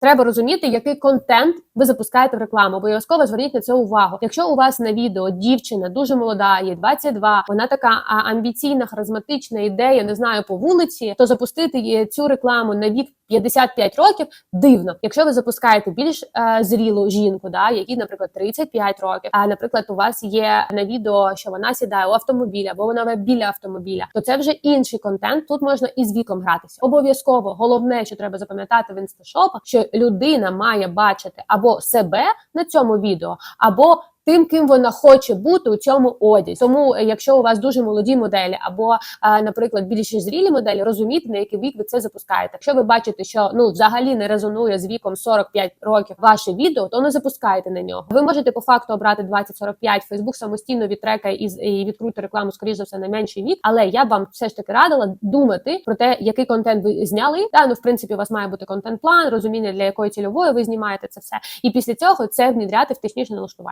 Треба розуміти, який контент ви запускаєте в рекламу. Обов'язково зверніть на це увагу. Якщо у вас на відео дівчина дуже молода, їй 22, вона така амбіційна, харизматична ідея, не знаю, по вулиці, то запустити цю рекламу на вік 55 років дивно. Якщо ви запускаєте більш е, зрілу жінку, да, якій, наприклад, 35 років, а наприклад, у вас є на відео, що вона сідає у автомобілі або вона біля автомобіля, то це вже інший контент. Тут можна і з віком гратися. Обов'язково головне, що треба запам'ятати в інсташопах, що людина має бачити або себе на цьому відео, або Тим, ким вона хоче бути у цьому одязі. Тому, е, якщо у вас дуже молоді моделі, або, наприклад, більш зрілі моделі, розумійте, на який вік ви це запускаєте. Якщо ви бачите, що ну взагалі не резонує з віком 45 років ваше відео, то не запускайте на нього. Ви можете по факту обрати 20-45, Фейсбук самостійно відтрекає і, і відкрути рекламу, скоріш за все, на менший вік. Але я б вам все ж таки радила думати про те, який контент ви зняли. Та ну в принципі, у вас має бути контент-план, розуміння для якої цільової ви знімаєте це все. І після цього це внідряти в технічне налаштування.